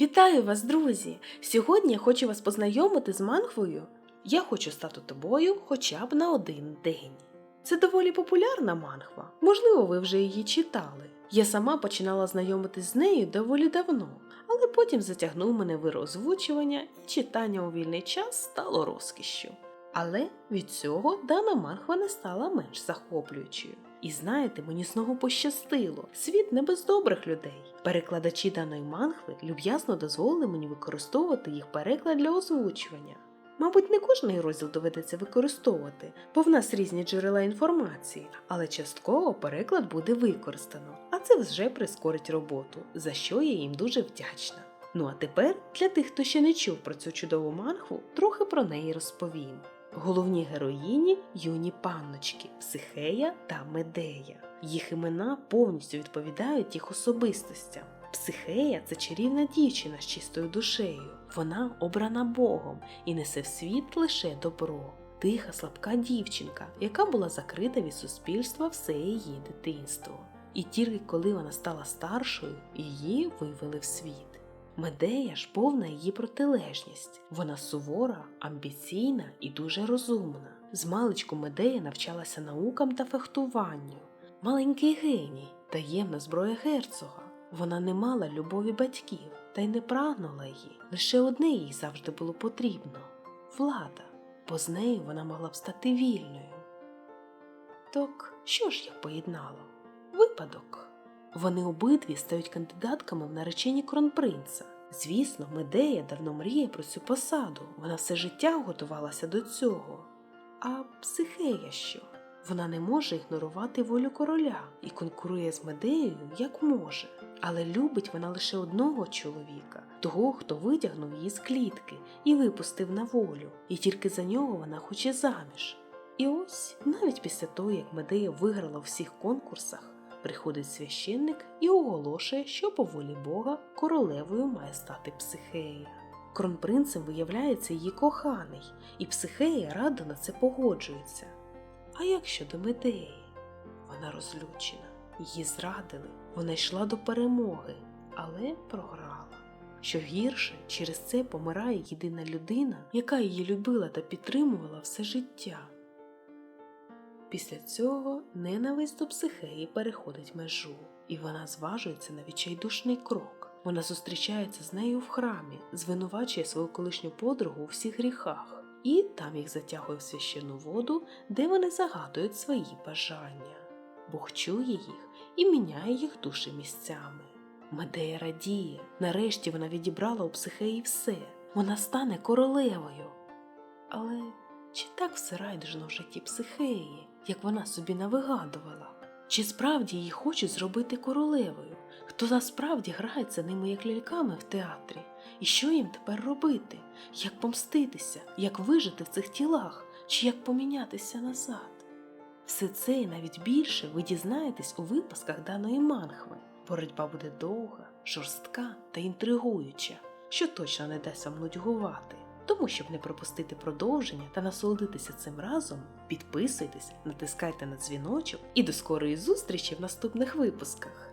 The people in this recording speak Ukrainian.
Вітаю вас, друзі! Сьогодні я хочу вас познайомити з мангвою. Я хочу стати тобою хоча б на один день. Це доволі популярна мангва. Можливо, ви вже її читали. Я сама починала знайомитись з нею доволі давно, але потім затягнув мене вир озвучування і читання у вільний час стало розкішшю. Але від цього дана мангва не стала менш захоплюючою. І знаєте, мені знову пощастило. Світ не без добрих людей. Перекладачі даної мангви люб'язно дозволили мені використовувати їх переклад для озвучування. Мабуть, не кожний розділ доведеться використовувати, бо в нас різні джерела інформації, але частково переклад буде використано, а це вже прискорить роботу, за що я їм дуже вдячна. Ну а тепер для тих, хто ще не чув про цю чудову мангву, трохи про неї розповім. Головні героїні юні панночки Психея та Медея. Їх імена повністю відповідають їх особистостям. Психея це чарівна дівчина з чистою душею. Вона обрана Богом і несе в світ лише добро. Тиха, слабка дівчинка, яка була закрита від суспільства все її дитинство. І тільки коли вона стала старшою, її вивели в світ. Медея ж повна її протилежність. Вона сувора, амбіційна і дуже розумна. Змалечку Медея навчалася наукам та фехтуванню. Маленький геній, таємна зброя герцога. Вона не мала любові батьків та й не прагнула її. Лише одне їй завжди було потрібно влада, бо з нею вона могла б стати вільною. Так що ж я поєднала? Випадок. Вони обидві стають кандидатками в наречені кронпринца. Звісно, Медея давно мріє про цю посаду, вона все життя готувалася до цього. А психея що? Вона не може ігнорувати волю короля і конкурує з Медеєю як може. Але любить вона лише одного чоловіка, того, хто витягнув її з клітки і випустив на волю, і тільки за нього вона хоче заміж. І ось навіть після того, як Медея виграла у всіх конкурсах, приходить священник і оголошує, що по волі Бога королевою має стати Психея. Кронпринцем виявляється її коханий, і Психея радо на це погоджується. А як щодо Медеї? Вона розлючена, її зрадили, вона йшла до перемоги, але програла. Що гірше, через це помирає єдина людина, яка її любила та підтримувала все життя. Після цього ненависть до психеї переходить межу, і вона зважується на відчайдушний крок. Вона зустрічається з нею в храмі, звинувачує свою колишню подругу у всіх гріхах, і там їх затягує в священну воду, де вони загадують свої бажання. Бог чує їх і міняє їх душі місцями. Медея радіє, нарешті вона відібрала у психеї все, вона стане королевою. Але чи так все райдужно в житті психеї, як вона собі навигадувала? Чи справді її хочуть зробити королевою? Хто насправді грається ними як ляльками в театрі? І що їм тепер робити? Як помститися, як вижити в цих тілах, чи як помінятися назад? Все це і навіть більше ви дізнаєтесь у випусках даної мангви. Боротьба буде довга, жорстка та інтригуюча, що точно не дасть вам нудьгувати. Тому, щоб не пропустити продовження та насолодитися цим разом, підписуйтесь, натискайте на дзвіночок і до скорої зустрічі в наступних випусках.